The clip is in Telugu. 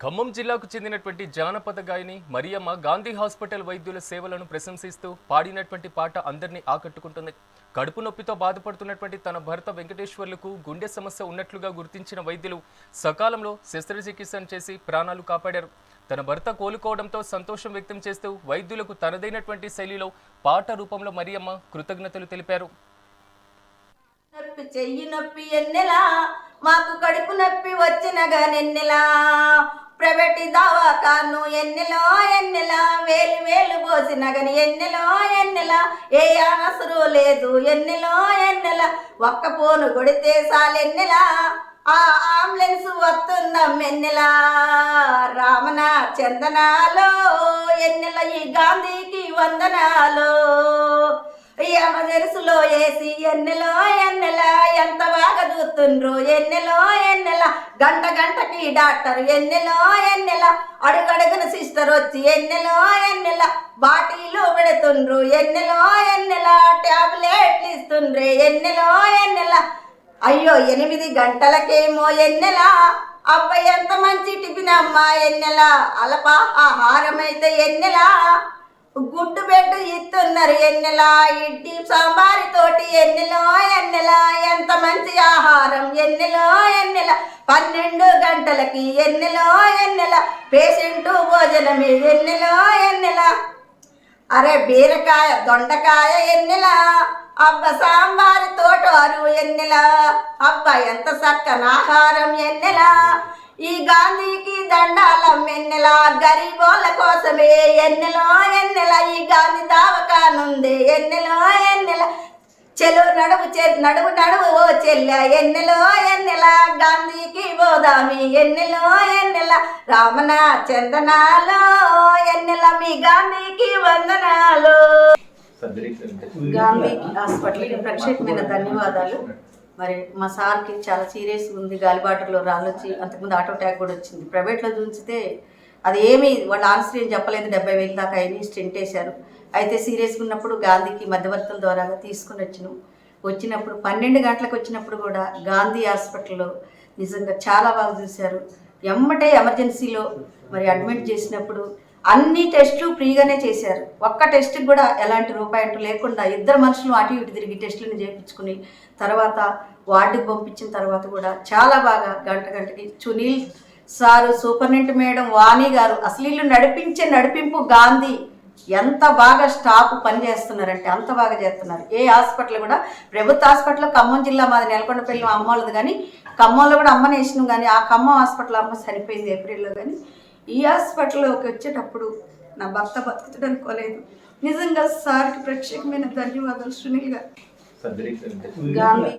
ఖమ్మం జిల్లాకు చెందినటువంటి జానపద గాయని మరియమ్మ గాంధీ హాస్పిటల్ వైద్యుల సేవలను ప్రశంసిస్తూ పాడినటువంటి పాట అందరినీ ఆకట్టుకుంటుంది. కడుపు నొప్పితో బాధపడుతున్నటువంటి తన భర్త వెంకటేశ్వర్లకు గుండె సమస్య ఉన్నట్లుగా గుర్తించిన వైద్యులు సకాలంలో శస్త్రచికిత్సను చేసి ప్రాణాలు కాపాడారు. తన భర్త కోలుకోవడంతో సంతోషం వ్యక్తం చేస్తూ వైద్యులకు తనదైనటువంటి శైలిలో పాట రూపంలో మరియమ్మ కృతజ్ఞతలు తెలిపారు. చెయ్యి నొప్పి ఎన్నెలా? మాకు కడుపు నొప్పి వచ్చినగా నెన్నెలా ప్రైవేట్ దవాఖాను ఎన్నెలో ఎన్నెలా వేలు వేలు పోసినగని ఎన్నెలో ఎన్నెలా ఏ అనసరు లేదు ఎన్నెలో ఎన్నెలా ఒక్క పోను కొడితే సాలెన్నెలా ఆ అంబులెన్స్ వస్తుందం ఎన్నెలా రామన చందనాలో ఎన్నెల ఈ గాంధీకి వందనాలు. ఈ వేసి ఎన్నెలో ఎన్నెల? ఎంత బాగా చూస్తుండ్రు? ఎన్నెలో ఎన్నెల? గంట గంటకి డాక్టర్ ఎన్నెలో ఎన్నెల? అడుగడుగున సిస్టర్ వచ్చి ఎన్నెలో ఎన్నెల? బాటిలు పెడుతుండ్రు ఎన్నెలో ఎన్నెల? ట్యాబ్లెట్లు ఇస్తుండ్రు ఎన్నెలో ఎన్నెల? అయ్యో ఎనిమిది గంటలకేమో ఎన్నెల? అబ్బాయి ఎంత మంచి టిఫిన్ అమ్మా ఎన్నెల? అలప ఆహారం అయితే ఎన్నెలా? గుడ్డు బెడ్డు ఇస్తున్నారు ఎన్నెలా ఇడ్లీ సాంబారి తోటి ఎన్నెలో ఎన్నెల ఎంత మంచి ఆహారం ఎన్నెలో ఎన్నెల. పన్నెండు గంటలకి ఎన్నెలో ఎన్నెల. పేషెంట్ భోజనమే ఎన్నెలో ఎన్నెల. అరే బీరకాయ దొండకాయ ఎన్నెలా. అబ్బ సాంబారి తోట అరువు ఎన్నెలా. అబ్బ ఎంత చక్కన ఆహారం ఎన్నెల. ఈ గాంధీకి దండాలం ఎన్నెల? గరీబోళ్ళ కోసమే ఎన్నెలో? ఎన్నెల? ఈ గాంధీ దావకానుంది ఎన్నెలో? ఎన్నెల? చెలు నడువు చె నడువు నడువు ఓ చెల్లె ఎన్నెలో? ఎన్నెల? గాంధీకి పోదామి ఎన్నెలో? ఎన్నెల? రామన చందనాలో ఎన్నెల? మీ గాంధీకి వందనాలు. గాంధీ హాస్పిటల్కి ప్రత్యేకమైన ధన్యవాదాలు. మరి మా సార్కి చాలా సీరియస్ ఉంది గాలిబాటలో రాళ్ళొచ్చి అంతకుముందు ఆటో అటాక్ కూడా వచ్చింది. ప్రైవేట్లో చూంచితే అది ఏమీ వాళ్ళ ఆన్సర్ ఏం చెప్పలేదు. డెబ్బై వేలు దాకా అయినాయి స్టెంట్ వేశారు. అయితే సీరియస్గా ఉన్నప్పుడు గాంధీకి మధ్యవర్తుల ద్వారా తీసుకుని వచ్చినాం. వచ్చినప్పుడు పన్నెండు గంటలకు వచ్చినప్పుడు కూడా గాంధీ హాస్పిటల్లో నిజంగా చాలా బాగా చూశారు. ఎమ్మటే ఎమర్జెన్సీలో మరి అడ్మిట్ చేసినప్పుడు అన్ని టెస్టులు ఫ్రీగానే చేశారు. ఒక్క టెస్ట్కి కూడా ఎలాంటి రూపాయి అంటూ లేకుండా ఇద్దరు మనుషులు అటు ఇటు తిరిగి టెస్టులను చేయించుకుని తర్వాత వార్డుకి పంపించిన తర్వాత కూడా చాలా బాగా గంట గంటకి Sunil sir superintendent madam Vani గారు అసలు వీళ్ళు నడిపించే నడిపింపు గాంధీ ఎంత బాగా స్టాఫ్ పనిచేస్తున్నారంటే అంత బాగా చేస్తున్నారు. ఏ హాస్పిటల్ కూడా ప్రభుత్వ హాస్పిటల్ ఖమ్మం జిల్లా మాది నెలకొండపల్లి అమ్మ వాళ్ళది కానీ ఖమ్మంలో కూడా అమ్మని వేసినాం కానీ ఆ ఖమ్మం హాస్పిటల్ అమ్మ చనిపోయింది ఏప్రిల్లో కానీ ఈ హాస్పిటల్లోకి వచ్చేటప్పుడు నా భర్త బతుకుతాడు అనుకోలేదు నిజంగా సార్కి ప్రత్యేకమైన ధన్యవాదాలు సునీల్ గారు. గాంధీ.